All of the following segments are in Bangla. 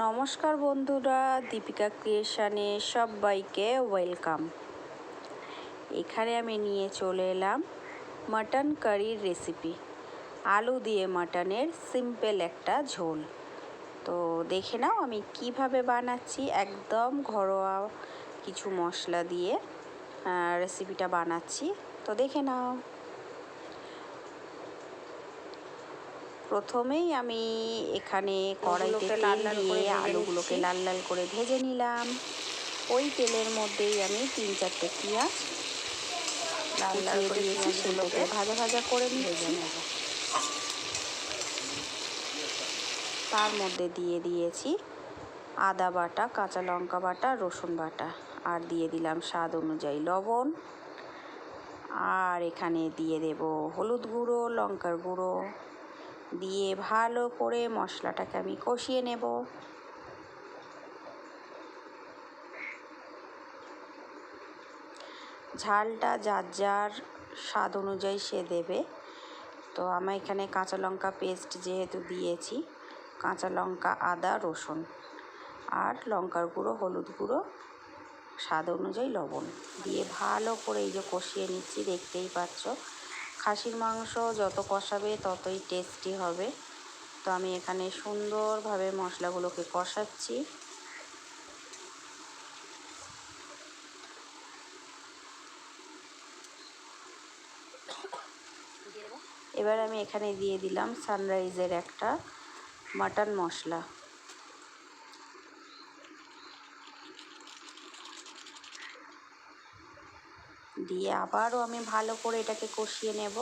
নমস্কার বন্ধুরা, দীপিকা ক্রিয়েশনে সবাইকে ওয়েলকাম। এখানে আমি নিয়ে চলে এলাম মাটন কারির রেসিপি আলু দিয়ে মাটনের সিম্পল একটা ঝোল। তো দেখে নাও আমি কীভাবে বানাচ্ছি একদম ঘরোয়া কিছু মশলা দিয়ে রেসিপিটা বানাচ্ছি। তো দেখে নাও। প্রথমেই আমি এখানে কড়াইতে তেল দিয়ে আলুগুলোকে লাল লাল করে ভেজে নিলাম। ওই তেলের মধ্যেই আমি তিন চারটে পেঁয়াজ লাল লাল করে দিয়েছি সেগুলোকে ভাজা ভাজা করে নিয়েছি তার মধ্যে দিয়ে দিয়েছি আদা বাটা কাঁচা লঙ্কা বাটা রসুন বাটা। আর দিয়ে দিলাম স্বাদ অনুযায়ী লবণ। আর এখানে দিয়ে দেব হলুদ গুঁড়ো লঙ্কার গুঁড়ো। দিয়ে ভালো করে মশলাটাকে আমি কষিয়ে নেব। ঝালটা যার যার স্বাদ অনুযায়ী সে দেবে। তো আমার এখানে কাঁচা লঙ্কা পেস্ট যেহেতু দিয়েছি, কাঁচা লঙ্কা, আদা, রসুন আর লঙ্কার গুঁড়ো, হলুদ গুঁড়ো, স্বাদ অনুযায়ী লবণ দিয়ে ভালো করে এই যে কষিয়ে নিচ্ছি, দেখতেই পাচ্ছ। খাসির মাংস যত কষাবে ততই টেস্টি হবে। তো আমি এখানে সুন্দরভাবে মশলাগুলোকে কষাচ্ছি। এবার আমি এখানে দিয়ে দিলাম সানরাইজের একটা মাটন মশলা। দিয়ে আবারও আমি ভালো করে এটাকে কষিয়ে নেব।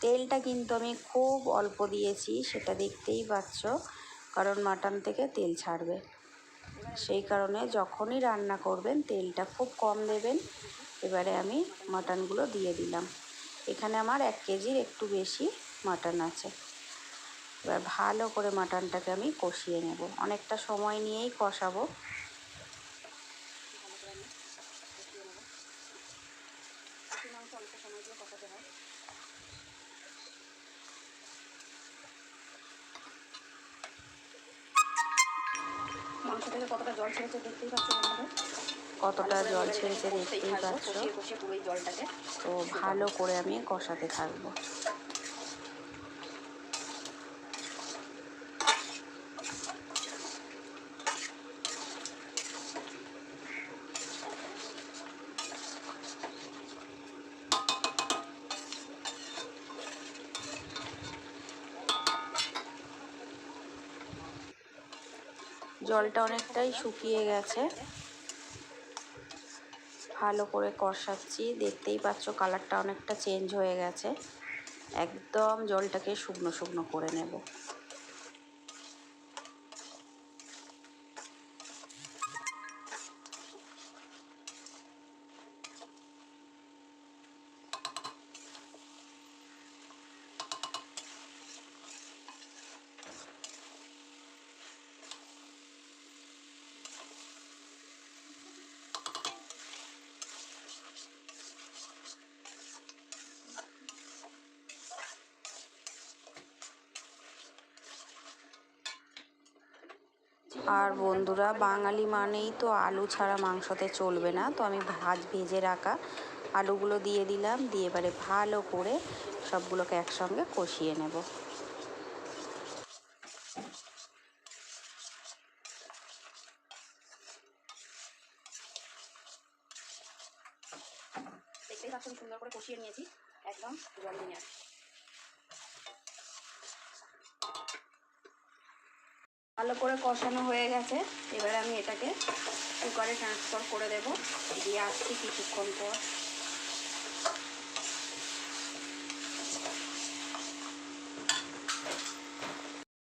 তেলটা কিন্তু আমি খুব অল্প দিয়েছি, সেটা দেখতেই পাচ্ছ, কারণ মাটন থেকে তেল ছাড়বে। সেই কারণে যখনই রান্না করবেন, তেলটা খুব কম দেবেন। এবারে আমি মাটনগুলো দিয়ে দিলাম। এখানে আমার এক কেজির একটু বেশি মাটন আছে। এবার ভালো করে মাটনটাকে আমি কষিয়ে নেব। অনেকটা সময় নিয়েই কষাবো। মাংস থেকে কতটা জল ছেড়েছে দেখতেই পাচ্ছ আমাদের কতটা জল ছেড়েছে দেখতেই পাচ্ছ। তো ভালো করে আমি কষাতে থাকব। জলটা অনেকটাই শুকিয়ে গেছে। ভালো করে কষাচ্ছি। দেখতেই পাচ্ছ কালারটা অনেকটা চেঞ্জ হয়ে গেছে। একদম জলটাকে শুকনো শুকনো করে নেব। আর বন্ধুরা, বাঙালি মানেই তো আলু ছাড়া মাংসতে চলবে না। তো আমি ভাজ ভেজে রাখা আলুগুলো দিয়ে দিলাম। দিয়ে এবারে ভালো করে সবগুলোকে একসঙ্গে কষিয়ে নেব। দেখতেই পাচ্ছ আমি সুন্দর করে কষিয়ে নিয়েছি। একদম জল নিয়ে ভালো করে কষানো হয়ে গেছে। এবার আমি এটাকে কুকারে ট্রান্সফার করে দেব। দিয়ে আসছি কিছুক্ষণ পর।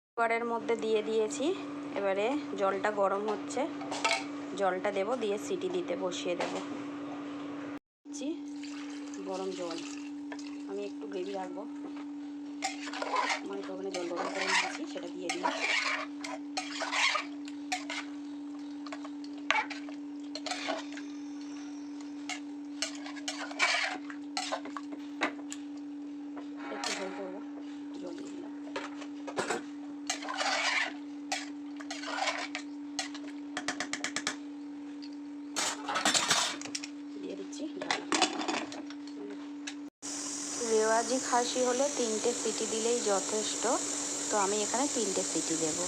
কুকারের মধ্যে দিয়ে দিয়েছি। এবারে জলটা গরম হচ্ছে। জলটা দেব, দিয়ে সিটি দিতে বসিয়ে দেব। গরম জল। আমি একটু গ্রেভি রাখব। মানে ওখানে জল গরম করে নিয়েছি সেটা দিয়ে দিই একটু ঝোল করব জল দিয়ে দিলাম জার্জি খাসি হলে তিনটে সিটি দিলেই যথেষ্ট। তো আমি এখানে তিনটে সিটি দেবো।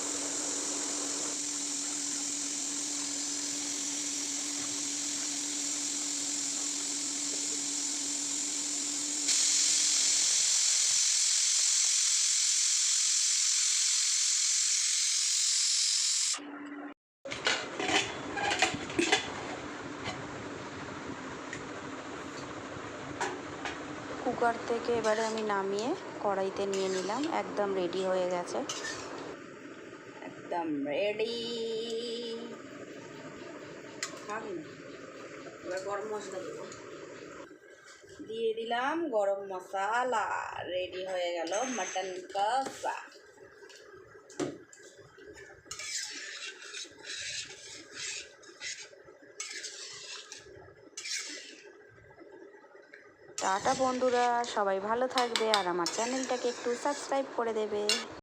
কুকার থেকে এবারে আমি নামিয়ে কড়াইতে নিয়ে নিলাম। একদম রেডি হয়ে গেছে। একদম রেডি গরম মশলা দেবো। দিয়ে দিলাম গরম মশলা। রেডি হয়ে গেল। মাটন কষা। টাটা বন্ধুরা সবাই ভালো থাকবে আর আমার চ্যানেলটাকে একটু সাবস্ক্রাইব করে দেবে।